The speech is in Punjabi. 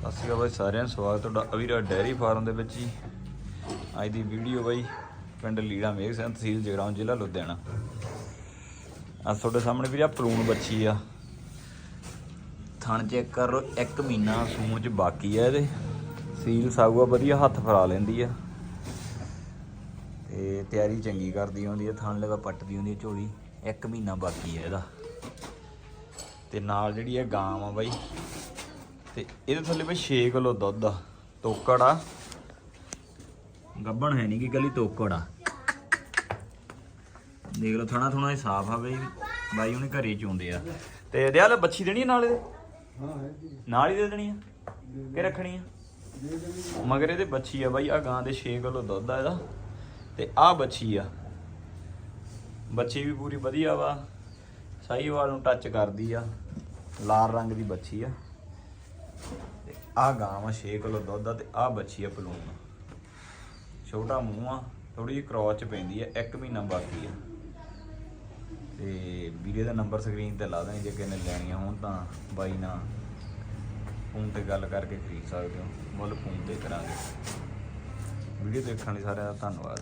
ਸਤਿ ਸ਼੍ਰੀ ਅਕਾਲ ਬਾਈ, ਸਾਰਿਆਂ ਨੂੰ ਸਵਾਗਤ ਤੁਹਾਡਾ ਅਵੀਰਾ ਡੈਰੀ ਫਾਰਮ ਦੇ ਵਿੱਚ ਜੀ। ਅੱਜ ਦੀ ਵੀਡੀਓ ਬਾਈ ਪਿੰਡ ਲੀੜਾ ਮੇਘ ਸਿੰਘ ਤਹਿਸੀਲ ਜਗਰਾਉਂ, ਜ਼ਿਲ੍ਹਾ ਲੁਧਿਆਣਾ। ਆ ਤੁਹਾਡੇ ਸਾਹਮਣੇ ਵੀਰੇ ਆ ਪਲੂਣ ਬੱਚੀ ਆ। ਥਣ ਚੈੱਕ ਕਰ ਲਓ ਇੱਕ ਮਹੀਨਾ ਸੂਣ ਚ ਬਾਕੀ ਆ ਇਹਦੇ। ਸੀਲ ਸਾਗੂਆ ਵਧੀਆ ਹੱਥ ਫਰਾ ਲੈਂਦੀ ਆ। ਤੇ ਤਿਆਰੀ ਚੰਗੀ ਕਰਦੀ ਹੁੰਦੀ ਆ, ਥਣ ਲਗਾ ਪੱਟਦੀ ਹੁੰਦੀ ਹੈ ਝੋਲੀ। ਇੱਕ ਮਹੀਨਾ ਬਾਕੀ ਹੈ ਇਹਦਾ। ਤੇ ਨਾਲ ਜਿਹੜੀ ਆ ਗਾਂ ਆ ਬਾਈ ਤੇ ਇਹਦੇ ਥੱਲੇ ਬਈ 6 ਕਿਲੋ ਦੁੱਧ ਆ ਤੋਕੜ ਆ। ਗੱਬਣ ਹੈ ਨਹੀਂ ਕਿ ਗਲੀ ਤੋਕੜ ਆ। ਦੇਖ ਲਓ ਥਣਾ ਥਣਾ ਸਾਫ਼ ਆ ਬਈ ਬਾਈ ਉਹਨੇ ਘਰੇ ਚੁੰਦੇ ਆ। ਤੇ ਦਿਆਲ ਬੱਚੀ ਦੇਣੀ ਨਾਲ ਇਹਦੇ? ਨਾਲ ਹੀ ਦੇ ਦੇਣੀ ਆ? ਕਿ ਰੱਖਣੀ ਆ? ਮਗਰ ਇਹਦੇ ਬੱਚੀ ਆ ਬਾਈ ਆ ਗਾਂ ਦੇ 6 ਕਿਲੋ ਦੁੱਧ ਆ ਇਹਦਾ। ਤੇ ਆ ਬੱਚੀ ਆ। ਬੱਚੀ ਵੀ ਪੂਰੀ ਵਧੀਆ ਵਾ। ਸਾਹੀਵਾਲ ਨੂੰ ਟੱਚ ਕਰਦੀ ਆ। ਲਾਲ ਰੰਗ ਦੀ ਬੱਚੀ ਆ। ਤੇ ਆ ਗਾਂ ਵਾ 6 ਕਿਲੋ ਦੁੱਧ ਆ ਤੇ ਆ ਬੱਚੀ ਆ ਪਲੂਣ ਛੋਟਾ ਮੂੰਹ ਆ ਥੋੜੀ ਜਿਹੀ ਕ੍ਰੋਚ ਪੈਂਦੀ ਆ 1 ਮਹੀਨਾ ਬਾਕੀ ਆ। ਤੇ ਵੀਡੀਓ ਦਾ ਨੰਬਰ ਸਕਰੀਨ ਤੇ ਲਾ ਦੇਣੀ, ਜੇ ਕਿਸੇ ਨੇ ਲੈਣੀਆਂ ਹੋਣ ਤਾਂ ਬਾਈ ਨਾਲ ਫੋਨ ਤੇ ਗੱਲ ਕਰਕੇ ਖਰੀਦ ਸਕਦੇ ਹੋ। ਮੁੱਲ ਫੋਨ ਤੇ ਕਰਾਂਗੇ। ਵੀਡੀਓ ਦੇਖਣ ਲਈ ਸਾਰਿਆਂ ਦਾ ਧੰਨਵਾਦ।